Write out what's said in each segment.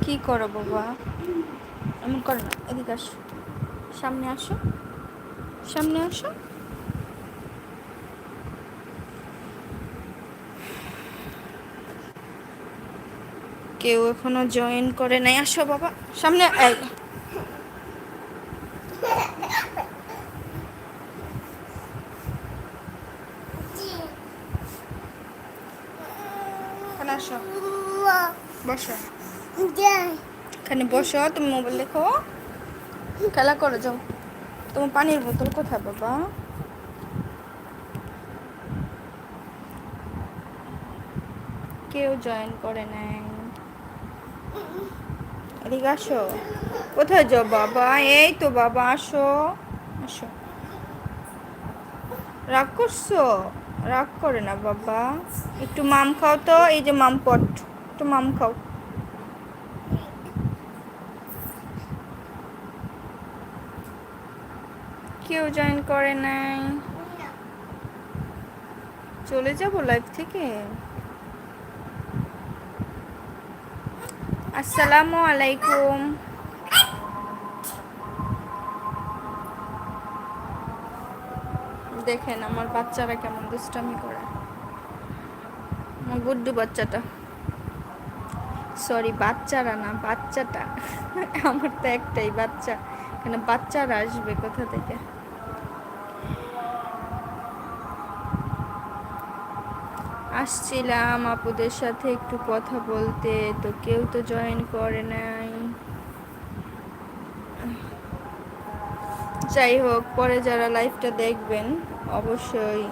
কি করো, বাবা? এমন করো না, এদিকে আসো। সামনে আসো। সামনে আসো। কেউ এখনও জয়েন করে নাই। আসো, বাবা। সামনে আসো বসো। এখানে বসো, তুমি মোবাইল দেখো। খেলা করে, যাও। তোমার পানির বোতল কোথায়, বাবা? কেউ জয়েন করে নাই। এদিকে আসো। কোথায় যাও, বাবা? এই তো, বাবা, আসো। আসো। রাগ করছ? রাগ করে না, বাবা। একটু মাম খাও তো, এই যে মাম পট, একটু মাম খাও। কেউ জয়েন করে নাই। চলে যাব লাইফ থেকে। আসসালামু আলাইকুম। দেখেন আমার বাচ্চারা কেমন দুষ্টামি করে। আমার গুড্ডু বাচ্চাটা। সরি বাচ্চারা না, বাচ্চাটা। আমার তো একটাই বাচ্চা। কেন বাচ্চারা আসবে কোথা থেকে? আসছিলাম আপুদের সাথে একটু কথা বলতে, তো কেউ তো জয়েন করে নাই। যাই হোক, পরে যারা লাইভটা দেখবেন অবশ্যই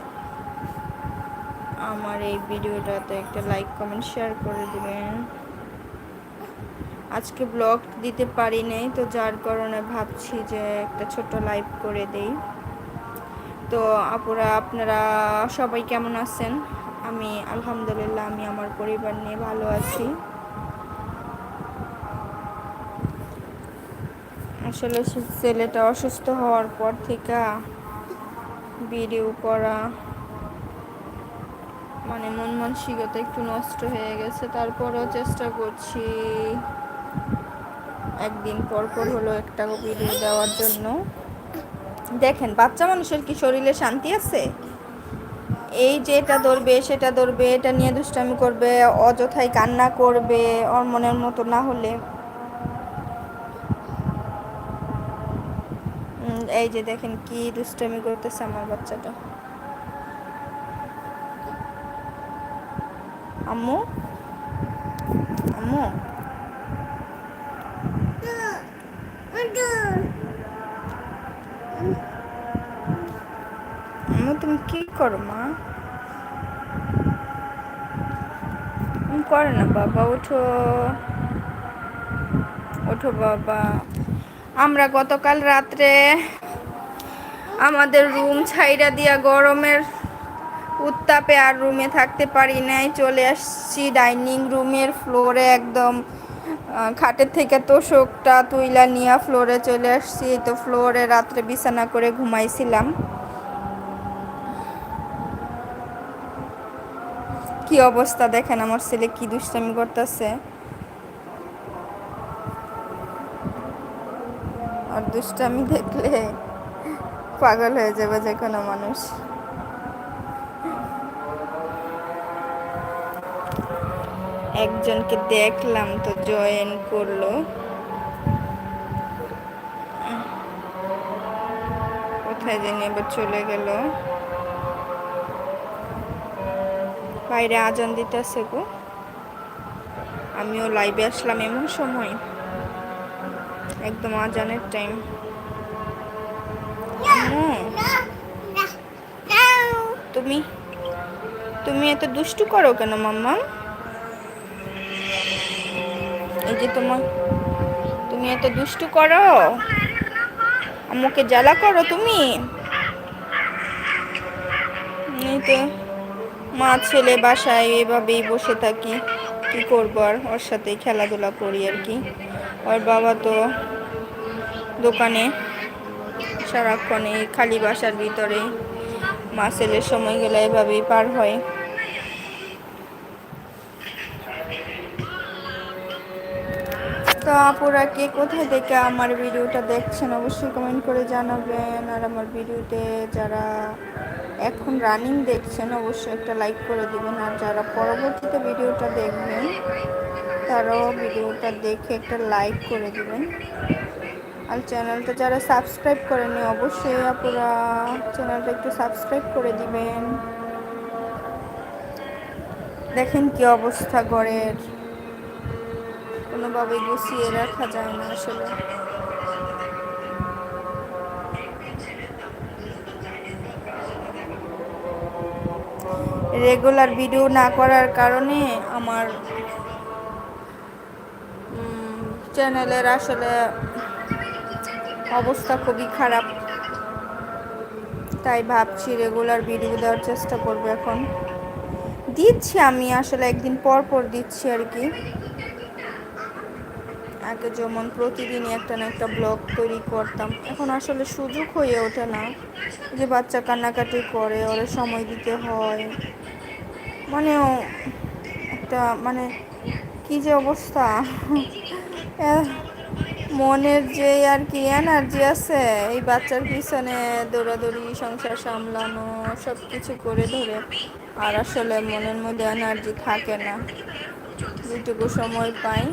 আমার এই ভিডিওটাতে একটা লাইক কমেন্ট শেয়ার করে দিবেন। আজকে ব্লগ দিতে পারি নাই তো যার কারণে ভাবছি যে একটা ছোট লাইভ করে দেই। তো আপুরা, আপনারা সবাই কেমন আছেন? আমি আলহামদুলিল্লাহ, আমি আমার পরিবার নিয়ে ভালো আছি। আসলে ছেলেটা অসুস্থ হওয়ার পর থেকে ভিডিও করা মানে মন মানসিকতা একটু নষ্ট হয়ে গেছে। তারপরেও চেষ্টা করছি একদিন পর পর হলো একটা ভিডিও দেওয়ার জন্য। দেখেন, বাচ্চা মানুষের কি শরীরে শান্তি আছে? এই যে এটা ধরবে, সেটা ধরবে, এটা নিয়ে দুষ্টামি করবে, অযথায় কান্না করবে ওর মনের মতো না হলে এই যে দেখেন কি দুষ্টমি করতেছে আমার বাচ্চাটা। আম্মু? আম্মু? আম্মু, তুমি কি করো, মা? করে না বাবা, ওঠো। ওঠো বাবা। আমরা গতকাল রাত্রে আমাদের রুম ছাইরা দিয়া গরমের উত্তাপে আর রুমে থাকতে পারি নাই। চলে আসছি ডাইনিং রুমের ফ্লোরে একদম খাটের থেকে তোষকটা তুইলা নিয়ে ফ্লোরে চলে আসছি। তো ফ্লোরে রাত্রে বিছানা করে ঘুমাইছিলাম। কি অবস্থা দেখেন, আমার ছেলে কি দুষ্টামি করতেছে? আর দুষ্টামি দেখলে পাগল হয়ে যাবে যে কোনো মানুষ। একজনকে দেখলাম তো জয়েন করল। কোথায় জানি এবার চলে গেল। বাইরে আজান দিতেছে গো। আমিও লাইভে আসলাম এমন সময়। একদম আজানের টাইম তুমি? তুমি এত দুষ্টু করো কেন মাম্মা? এই যে তোমার তুমি এত দুষ্টু করো? আমাকে জ্বালা করো তুমি? এই তো মা ছেলে বাসায় এভাবেই বসে থাকি। কি করব আর? ওর সাথেই খেলাধুলা করি আর কি। ওর বাবা তো দোকানে সারাক্ষণ এই খালি বাসার ভিতরে মাসেলের সময়গুলো এভাবেই পার হয়। তো আপুরা কে কোথায় দেখে আমার ভিডিওটা দেখছেন অবশ্যই কমেন্ট করে জানাবেন। আর আমার ভিডিওতে যারা এখন রানিং দেখছেন, অবশ্যই একটা লাইক করে দেবেন। আর যারা পরবর্তীতে ভিডিওটা দেখবেন তারাও ভিডিওটা দেখে একটা লাইক করে দেবেন। আর চ্যানেলটা যারা সাবস্ক্রাইব করেনি অবশ্যই আপনারা চ্যানেলটা একটু সাবস্ক্রাইব করে দিবেন। দেখেন কি অবস্থা ঘরের। কোনোভাবে গুছিয়ে রাখা যায় না আসলে। রেগুলার ভিডিও না করার কারণে আমার চ্যানেলের আসলে অবস্থা খুবই খারাপ। তাই ভাবছি রেগুলার ভিডিও দেওয়ার চেষ্টা করব এখন। দিচ্ছি আমি আসলে, একদিন পর পর দিচ্ছি আর কি। আগে যেমন প্রতিদিনই একটা না একটা ব্লগ তৈরি করতাম, এখন আসলে সুযোগ হয়ে ওঠে না। যে বাচ্চা কান্নাকাটি করে, ওরা সময় দিতে হয়। মানে একটা মানে কি যে অবস্থা। মনের যে আর কি এনার্জি আছে, এই বাচ্চার পিছনে দৌড়াদৌড়ি, সংসার সামলানো সব কিছু করে ধরে, আর আসলে মনের মধ্যে এনার্জি থাকে না যেটুকু সময় পাই,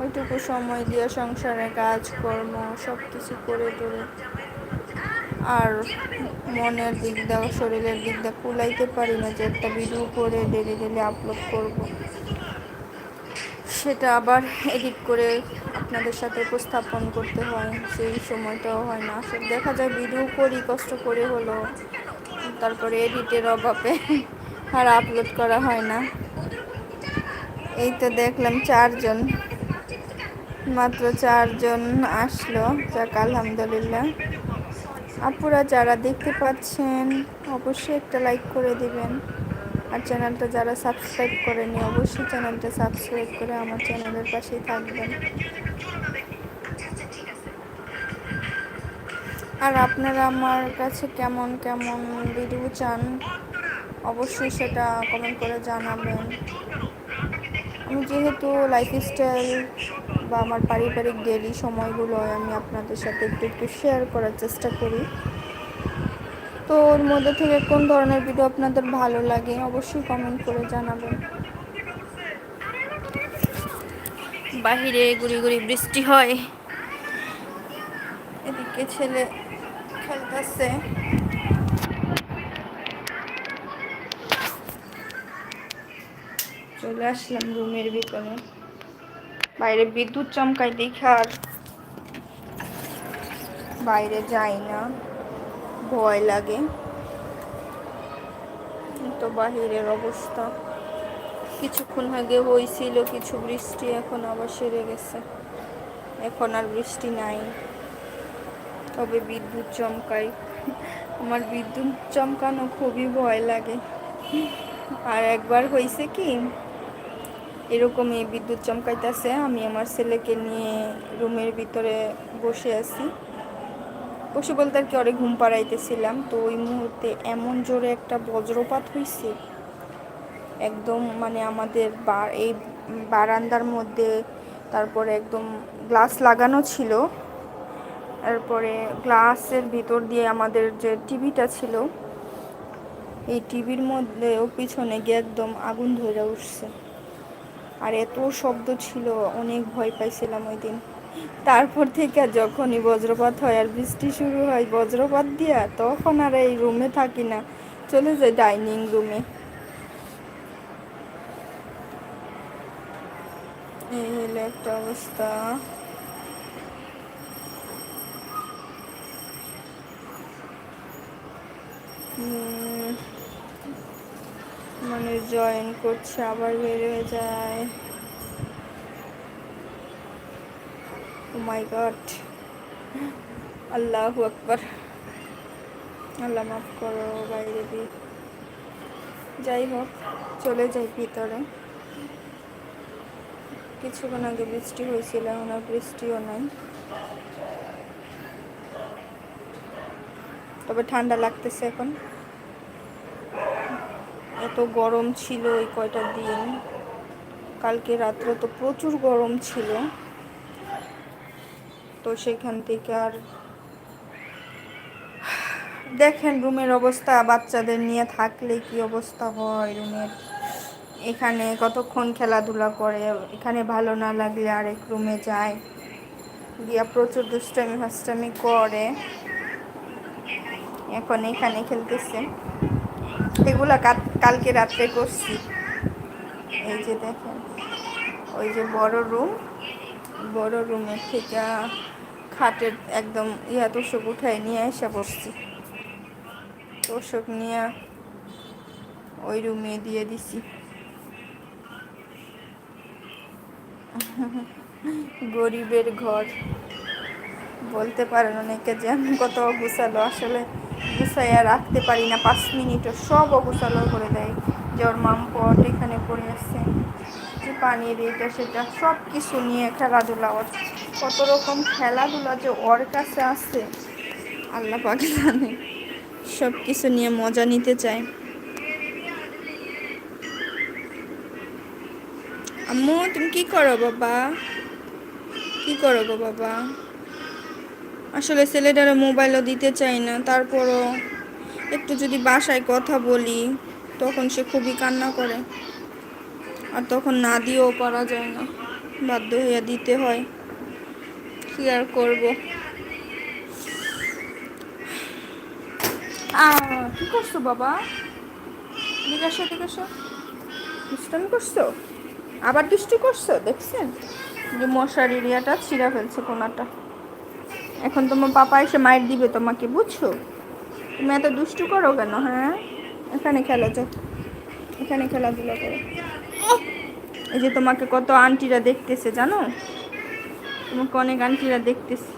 ওইটুকু সময় দিয়ে সংসারে কাজকর্ম সব কিছু করে ধরে, আর মনের দিক দিয়ে, শরীরের দিক দিয়ে কুলাইতে পারি না যে একটা ভিডিও করে ডেলি ডেলি আপলোড করব। সেটা আবার এডিট করে আপনাদের সাথে উপস্থাপন করতে হয়, সেই সময়টাও হয় না। আসলে দেখা যায় ভিডিও করি, কষ্ট করে হলো তারপরে এডিটের অভাবে আর আপলোড করা হয় না। এই তো দেখলাম চারজন, মাত্র চারজন আসলো, যাক আলহামদুলিল্লাহ। আপুরা যারা দেখতে পাচ্ছেন, অবশ্যই একটা লাইক করে দিবেন। আর চ্যানেলটা যারা সাবস্ক্রাইব করেনি, অবশ্যই চ্যানেলটা সাবস্ক্রাইব করে আমার চ্যানেলের পাশেই থাকবেন। আর আপনারা আমার কাছে কেমন কেমন ভিডিও চান, অবশ্যই সেটা কমেন্ট করে জানাবেন। আমি যেহেতু লাইফস্টাইল বা আমার পারিবারিক ডেলি সময়গুলো আমি আপনাদের সাথে একটু একটু শেয়ার করার চেষ্টা করি। তো ওর মধ্যে থেকে কোন ধরনের ভিডিও আপনাদের ভালো লাগে? অবশ্যই কমেন্ট করে জানাবেন। বাহিরে গুড়ি গুড়ি বৃষ্টি হয়। এদিকে ছেলে খেলতেছে। চলে আসলাম রুমের ভিতরে। বাইরে বিদ্যুৎ চমকায় দেখে আর বাইরে যাই না। ভয় লাগে। তো বাহিরের অবস্থা। কিছুক্ষণ আগে হয়েছিল কিছু বৃষ্টি, এখন আবার সেরে গেছে। এখন আর বৃষ্টি নাই। তবে বিদ্যুৎ চমকায় আমার বিদ্যুৎ চমকানো খুবই ভয় লাগে। আর একবার হয়েছে কি, এরকমই বিদ্যুৎ চমকাইতেছে। আমি আমার ছেলেকে নিয়ে রুমের ভিতরে বসে আছি। বসে বলতে আর কি অনেক ঘুম পাড়াইতেছিলাম। তো ওই মুহূর্তে এমন জোরে একটা বজ্রপাত হয়েছে একদম মানে আমাদের এই বারান্দার মধ্যে, তারপরে একদম গ্লাস লাগানো ছিল। তারপরে গ্লাসের ভিতর দিয়ে আমাদের যে টিভিটা ছিল, এই টিভির মধ্যেও পিছনে গিয়ে একদম আগুন ধরে উঠছে। আর এত শব্দ ছিল, অনেক ভয় পাইছিলাম ওই দিন। তারপর থেকে যখনই বজ্রপাত হয় আর বৃষ্টি শুরু হয়, বজ্রপাত দিয়া তখন আর এই রুমে থাকি না। চলে যাই ডাইনিং রুমে এই হলো একটা অবস্থা। মানে জয়েন করছে, আবার বের হয়ে যায়। মাই গড আল্লাহ আকবর আল্লাহ মাফ করো, বাইরে দিয়ে যাই হোক, চলে যাই ভিতরে। কিছুক্ষণ আগে বৃষ্টি হয়েছিল, এখন আর বৃষ্টিও নাই। তবে ঠান্ডা লাগতেছে এখন। এত গরম ছিল ওই কয়টা দিন। কালকে রাত্রে তো প্রচুর গরম ছিল। তো সেখান থেকে আর দেখেন রুমের অবস্থা, বাচ্চাদের নিয়ে থাকলে কি অবস্থা হয় রুমের? এখানে কতক্ষণ খেলাধুলা করে, এখানে ভালো না লাগলে আরেক রুমে যায়। দিয়া প্রচুর দুষ্টামি ফাস্টামি করে। এখন এখানে খেলতেছে। এগুলা কালকে রাত্রে করছি। এই যে দেখেন, ওই যে বড় রুম, বড় রুমের থেকে খাটের একদম ইয়া তোষক উঠায় নিয়ে এসে বসছি। তোষক নিয়ে ওই রুমে দিয়ে দিছি। গরিবের ঘর। বলতে পারেন অনেকে যে আমি কত গুছালো আসলে গুছাইয়া রাখতে পারি না, পাঁচ মিনিটও সব অগুছালো করে দেয়। যে ওর মাম পট এখানে পড়ে আসছে যে পানি এটা সেটা সব কিছু নিয়ে খেলাধুলা ওর কত রকম খেলাধুলা যে ওর কাছে আছে, আল্লাহ পাকে জানে। সব কিছু নিয়ে মজা নিতে চায়। আম্মু, তুমি কি করো বাবা? কি করো গো বাবা? আসলে ছেলেটারে মোবাইলও দিতে চাই না, তারপরও একটু যদি বাসায় কথা বলি, তখন সে খুবই কান্না করে। আর তখন না দিয়েও পারা যায় না। বাধ্য হইয়া দিতে হয়। কি আর করব কি করছ বাবা? জিজ্ঞাসা জিজ্ঞাসা দুষ্টামি করছ? আবার দুষ্টু করছ? দেখছেন? যে মশারির ইয়াটা ছিঁড়া ফেলছে কোনাটা। এখন তোমার পাপা এসে মায়ের দিবে তোমাকে বুঝছ? তুমি এত দুষ্টু করো কেন হ্যাঁ? এখানে খেলা যাও। এখানে খেলাধুলা করো। এই যে তোমাকে কত আন্টিরা দেখতেছে জানো? তোমাকে অনেক আন্টিরা দেখতেছে।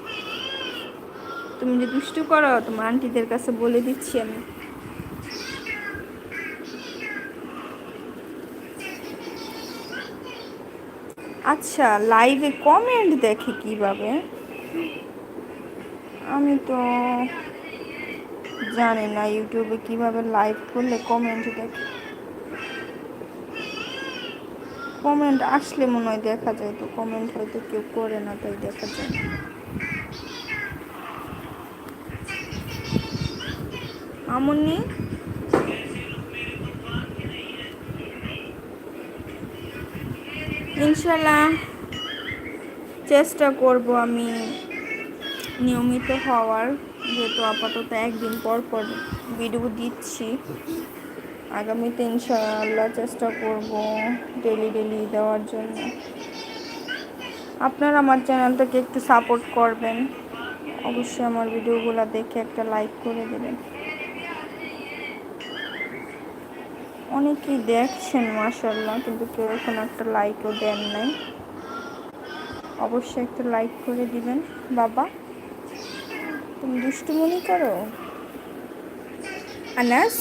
তুমি যে দুষ্টু করো, তোমার আন্টিদের কাছে বলে দিচ্ছি আমি। আচ্ছা লাইভে কমেন্ট দেখে কীভাবে? আমি তো জানি না ইউটিউবে কীভাবে লাইভ করলে কমেন্ট দেখে। কমেন্ট আসলে মনে হয় দেখা যায় তো কমেন্ট হয়তো কেউ করে না, তাই দেখা যায় আমনি ইনশাল্লাহ চেষ্টা করব আমি নিয়মিত হওয়ার, যেহেতু আপাতত একদিন পর পর ভিডিও দিচ্ছি। আগামীতে ইনশাল্লাহ চেষ্টা করব ডেলি ডেলি দেওয়ার জন্য। আপনারা আমার চ্যানেলটাকে একটু সাপোর্ট করবেন। অবশ্যই আমার ভিডিওগুলো দেখে একটা লাইক করে দেবেন। অনেকেই দেখছেন মাসাল্লাহ কিন্তু কেউ এখন একটা লাইকও দেন নাই। অবশ্যই একটা লাইক করে দিবেন। বাবা, তুমি দুষ্টুমনি করো? আনাস?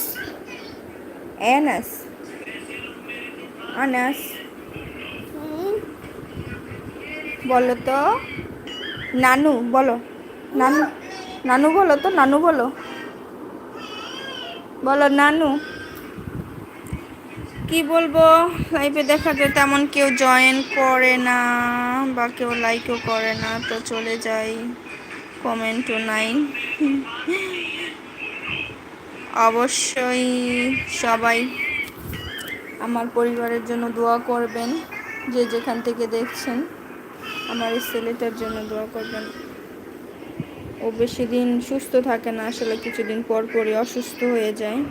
অ্যানাস আনাস বলো তো নানু বলো। নানু নানু বলো তো নানু বলো। বলো নানু। কি বলব? লাইভে দেখা যায় তেমন কেউ জয়েন করে না বা কেউ লাইকও করে না তো চলে যাই। কমেন্টও নাই। অবশ্যই সবাই আমার পরিবারের জন্য দোয়া করবেন, যে যেখান থেকে দেখছেন আমার এই ছেলেটার জন্য দোয়া করবেন। ও বেশি দিন সুস্থ থাকে না, আসলে কিছুদিন পর পরই অসুস্থ হয়ে যায়।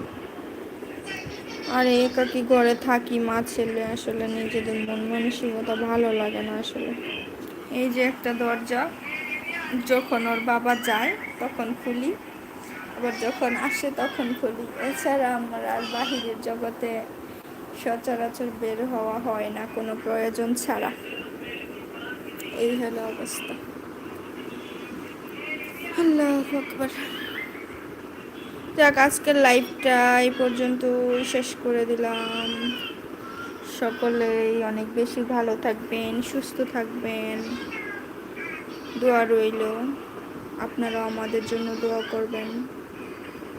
আর একাকি ঘরে থাকি, মা, ছেলে, আসলে নিজেদের মন মানসিকতা ভালো লাগে না আসলে। এই যে একটা দরজা, যখন ওর বাবা যায়, তখন খুলি। আবার যখন আসে তখন খুলি। এছাড়া আমার আর বাহিরের জগতে সচরাচর বের হওয়া হয় না, কোনো প্রয়োজন ছাড়া। এই হলো অবস্থা। আল্লাহ যাক, আজকের লাইভটা এই পর্যন্ত শেষ করে দিলাম। সকলেই অনেক বেশি ভালো থাকবেন, সুস্থ থাকবেন। দোয়া রইল। আপনারাও আমাদের জন্য দোয়া করবেন।